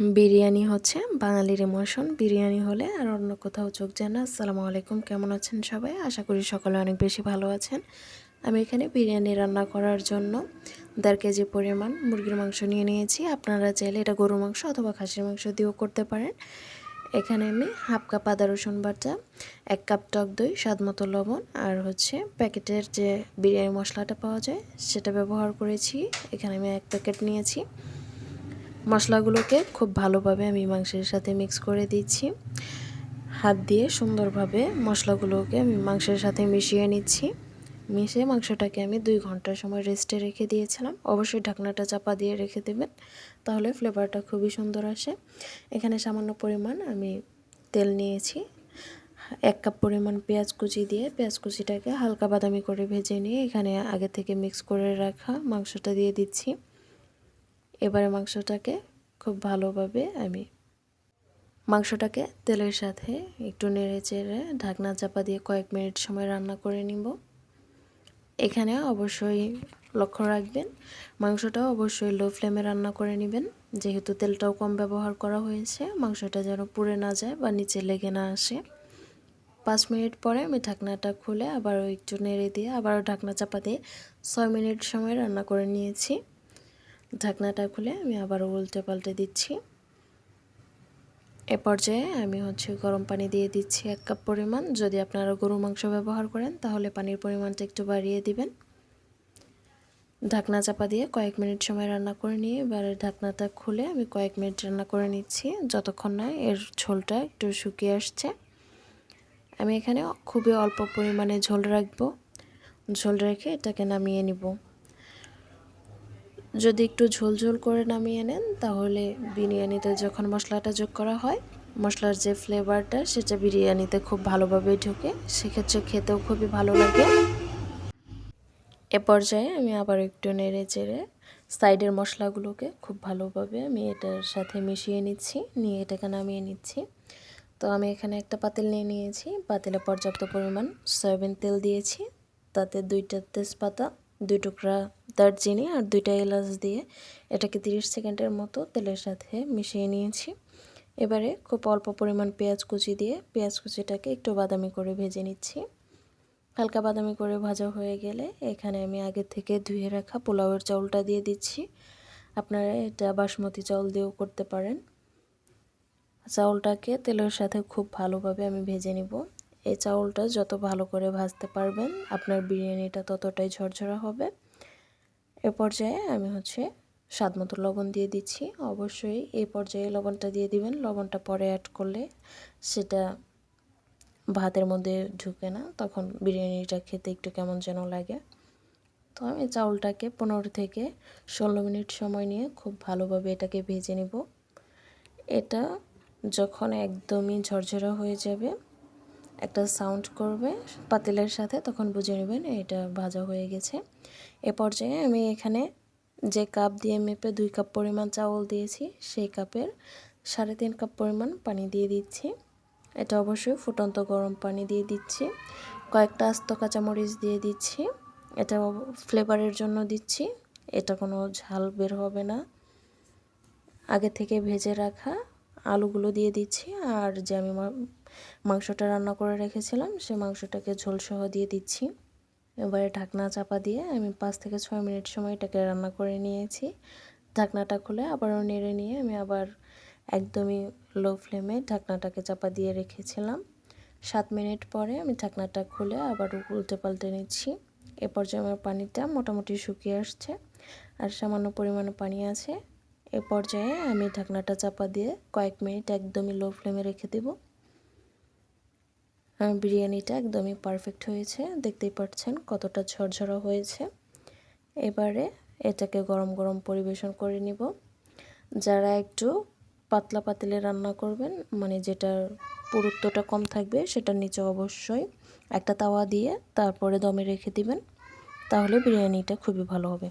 বিরিয়ানি হচ্ছে বাঙালির ইমোশন। বিরিয়ানি হলে আর অন্য কোথাও চোখ যায় না। আসসালামু আলাইকুম, কেমন আছেন সবাই? আশা করি সকলে অনেক বেশি ভালো আছেন। আমি এখানে বিরিয়ানি রান্না করার জন্য দেড় কেজি পরিমাণ মুরগির মাংস নিয়ে নিয়েছি। আপনারা চাইলে এটা গরুর মাংস অথবা খাসির মাংস দিয়েও করতে পারেন। এখানে আমি হাফ কাপ আদা রসুন বাটা, এক কাপ টক দই, স্বাদ মতো লবণ আর হচ্ছে প্যাকেটের যে বিরিয়ানি মশলাটা পাওয়া যায় সেটা ব্যবহার করেছি। এখানে আমি এক প্যাকেট নিয়েছি। মশলাগুলোকে খুব ভালোভাবে আমি মাংসের সাথে মিক্স করে দিচ্ছি। হাত দিয়ে সুন্দরভাবে মশলাগুলোকে আমি মাংসের সাথে মিশিয়ে নিচ্ছি। মিশিয়ে মাংসটাকে আমি দুই ঘণ্টার সময় রেস্টে রেখে দিয়েছিলাম। অবশ্যই ঢাকনাটা চাপা দিয়ে রেখে দেবেন, তাহলে ফ্লেভারটা খুবই সুন্দর আসে। এখানে সামান্য পরিমাণ আমি তেল নিয়েছি। এক কাপ পরিমাণ পেঁয়াজ কুচি দিয়ে, পেঁয়াজ কুচিটাকে হালকা বাদামি করে ভেজে নিয়ে এখানে আগে থেকে মিক্স করে রাখা মাংসটা দিয়ে দিচ্ছি। এবারে মাংসটাকে খুব ভালোভাবে আমি মাংসটাকে তেলের সাথে একটু নেড়ে চেড়ে ঢাকনা চাপা দিয়ে কয়েক মিনিট সময় রান্না করে নিব। এখানে অবশ্যই লক্ষ্য রাখবেন, মাংসটাও অবশ্যই লো ফ্লেমে রান্না করে নেবেন। যেহেতু তেলটাও কম ব্যবহার করা হয়েছে, মাংসটা যেন পুড়ে না যায় বা নিচে লেগে না আসে। পাঁচ মিনিট পরে আমি ঢাকনাটা খুলে আবারও একটু নেড়ে দিয়ে আবারও ঢাকনা চাপা দিয়ে ছয় মিনিট সময় রান্না করে নিয়েছি। ঢাকনাটা খুলে আমি আবারও উল্টে পাল্টে দিচ্ছি। এ পর্যায়ে আমি হচ্ছে গরম পানি দিয়ে দিচ্ছি এক কাপ পরিমাণ। যদি আপনারা গরু মাংস ব্যবহার করেন, তাহলে পানির পরিমাণটা একটু বাড়িয়ে দিবেন। ঢাকনা চাপা দিয়ে কয়েক মিনিট সময় রান্না করে নিয়ে এবারে ঢাকনাটা খুলে আমি কয়েক মিনিট রান্না করে নিচ্ছি। যতক্ষণ না এর ঝোলটা একটু শুকিয়ে আসছে। আমি এখানে খুবই অল্প পরিমাণে ঝোল রাখব। ঝোল রেখে এটাকে নামিয়ে নিব। যদি একটু ঝোল ঝোল করে নামিয়ে নেন, তাহলে বিরিয়ানিতে যখন মশলাটা যোগ করা হয়, মশলার যে ফ্লেভারটা সেটা বিরিয়ানিতে খুব ভালোভাবে ঢোকে। সেক্ষেত্রে খেতেও খুবই ভালো লাগে। এ পর্যায়ে আমি আবার একটু নেড়ে চেড়ে সাইডের মশলাগুলোকে খুব ভালোভাবে আমি এটার সাথে মিশিয়ে নিচ্ছি, নিয়ে এটাকে নামিয়ে নিচ্ছি। তো আমি এখানে একটা পাতিল নিয়ে নিয়েছি। পাতিলে পর্যাপ্ত পরিমাণ সয়াবিন তেল দিয়েছি। তাতে দুইটা তেজপাতা, দুই টুকরা দারচিনি আর দুইটা এলাচ দিয়ে এটাকে 30 সেকেন্ডের মতো তেলের সাথে মিশিয়ে নিয়েছি। এবারে খুব অল্প পরিমাণ পেঁয়াজ কুচি দিয়ে পেঁয়াজ কুচিটাকে একটু বাদামি করে ভেজে নিচ্ছি। হালকা বাদামি করে ভাজা হয়ে গেলে এখানে আমি আগে থেকে ধুয়ে রাখা পোলাওয়ের চাউলটা দিয়ে দিচ্ছি। আপনারা এটা বাসমতি চাউল দিয়েও করতে পারেন। চাউলটাকে তেলের সাথে খুব ভালোভাবে আমি ভেজে নিব। এই চাউলটা যত ভালো করে ভাজতে পারবেন, আপনার বিরিয়ানিটা ততটাই ঝরঝরা হবে। এ পর্যায়ে আমি হচ্ছে স্বাদ মতো লবণ দিয়ে দিচ্ছি। অবশ্যই এই পর্যায়ে লবণটা দিয়ে দিবেন। লবণটা পরে অ্যাড করলে সেটা ভাতের মধ্যে ঢুকে না, তখন বিরিয়ানিটা খেতে একটু কেমন যেন লাগে। তো আমি চাউলটাকে পনেরো থেকে ষোলো মিনিট সময় নিয়ে খুব ভালোভাবে এটাকে ভেজে নেব। এটা যখন একদমই ঝরঝরা হয়ে যাবে একটা সাউন্ড করবে পাতিলের সাথে, তখন বুঝে নেবেন এটা ভাজা হয়ে গেছে। এ পর্যায়ে আমি এখানে যে কাপ দিয়ে মেপে দুই কাপ পরিমাণ চাউল দিয়েছি, সেই কাপের সাড়ে তিন কাপ পরিমাণ পানি দিয়ে দিচ্ছি। এটা অবশ্যই ফুটন্ত গরম পানি দিয়ে দিচ্ছি। কয়েকটা আস্ত কাঁচামরিচ দিয়ে দিচ্ছি। এটা ফ্লেভারের জন্য দিচ্ছি। এটা কোনো ঝাল বের হবে না। আগে থেকে ভেজে রাখা আলুগুলো দিয়ে দিচ্ছি আর যে আমি মাংসটা রান্না করে রেখেছিলাম, সে মাংসটাকে ঝোলসহ দিয়ে দিচ্ছি। এবারে ঢাকনা চাপা দিয়ে আমি পাঁচ থেকে ছয় মিনিট সময় এটাকে রান্না করে নিয়েছি। ঢাকনাটা খুলে আবারও নেড়ে নিয়ে আমি আবার একদমই লো ফ্লেমে ঢাকনাটাকে চাপা দিয়ে রেখেছিলাম। সাত মিনিট পরে আমি ঢাকনাটা খুলে আবার উল্টে পাল্টে নিচ্ছি। এ পর্যায়ে আমার পানিটা মোটামুটি শুকিয়ে আসছে আর সামান্য পরিমাণে পানি আছে। এ পর্যায়ে আমি ঢাকনাটা চাপা দিয়ে কয়েক মিনিট একদমই লো ফ্লেমে রেখে দেব। বিরিয়ানিটা একদমই পারফেক্ট হয়েছে। দেখতেই পাচ্ছেন কতটা ঝরঝরা হয়েছে। এবারে এটাকে গরম গরম পরিবেশন করে নিব। যারা একটু পাতলা পাতিলে রান্না করবেন মানে যেটার পুরুত্বটা কম থাকবে সেটার নিচে অবশ্যই একটা তাওয়া দিয়ে তারপরে দমে রেখে দিবেন, তাহলে বিরিয়ানিটা খুবই ভালো হবে।